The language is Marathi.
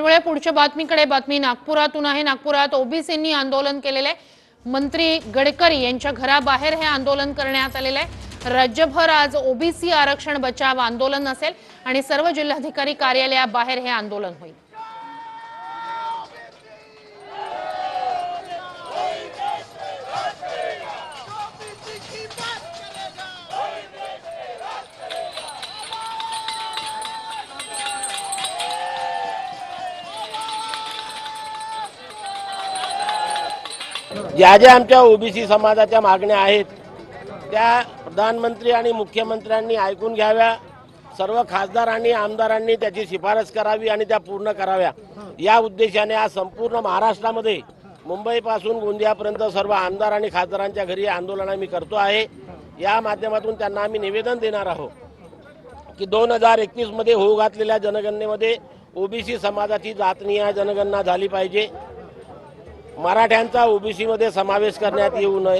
आणि पुढच्या बातमीकडे बातमी नागपुरातून आहे. नागपुरात ओबीसींनी आंदोलन केलेलं आहे मंत्री गडकरी यांच्या घराबाहेर हे आंदोलन करण्यात आलेलं आहे. राज्यभर आज ओबीसी आरक्षण बचाव आंदोलन असेल आणि सर्व जिल्हाधिकारी कार्यालयाबाहेर हे आंदोलन होईल. ज्या ज्या आमच्या ओबीसी समाजाच्या मागण्या आहेत त्या प्रधानमंत्री आणि मुख्यमंत्र्यांनी ऐकून घ्याव्या. सर्व खासदार आणि आमदारांनी त्याची शिफारस करावी आणि त्या पूर्ण कराव्या. या उद्देशाने आज संपूर्ण महाराष्ट्रामध्ये मुंबईपासून गोंदियापर्यंत सर्व आमदार आणि खासदारांच्या घरी आंदोलन आम्ही करतो आहे. या माध्यमातून त्यांना आम्ही निवेदन देणार आहोत की दोन हजार एकवीसमध्ये होऊ घातलेल्या जनगणनेमध्ये ओबीसी समाजाची जातनीय जनगणना झाली पाहिजे. मराठ्यांचा ओबीसीमध्ये समावेश करण्यात येऊ नये.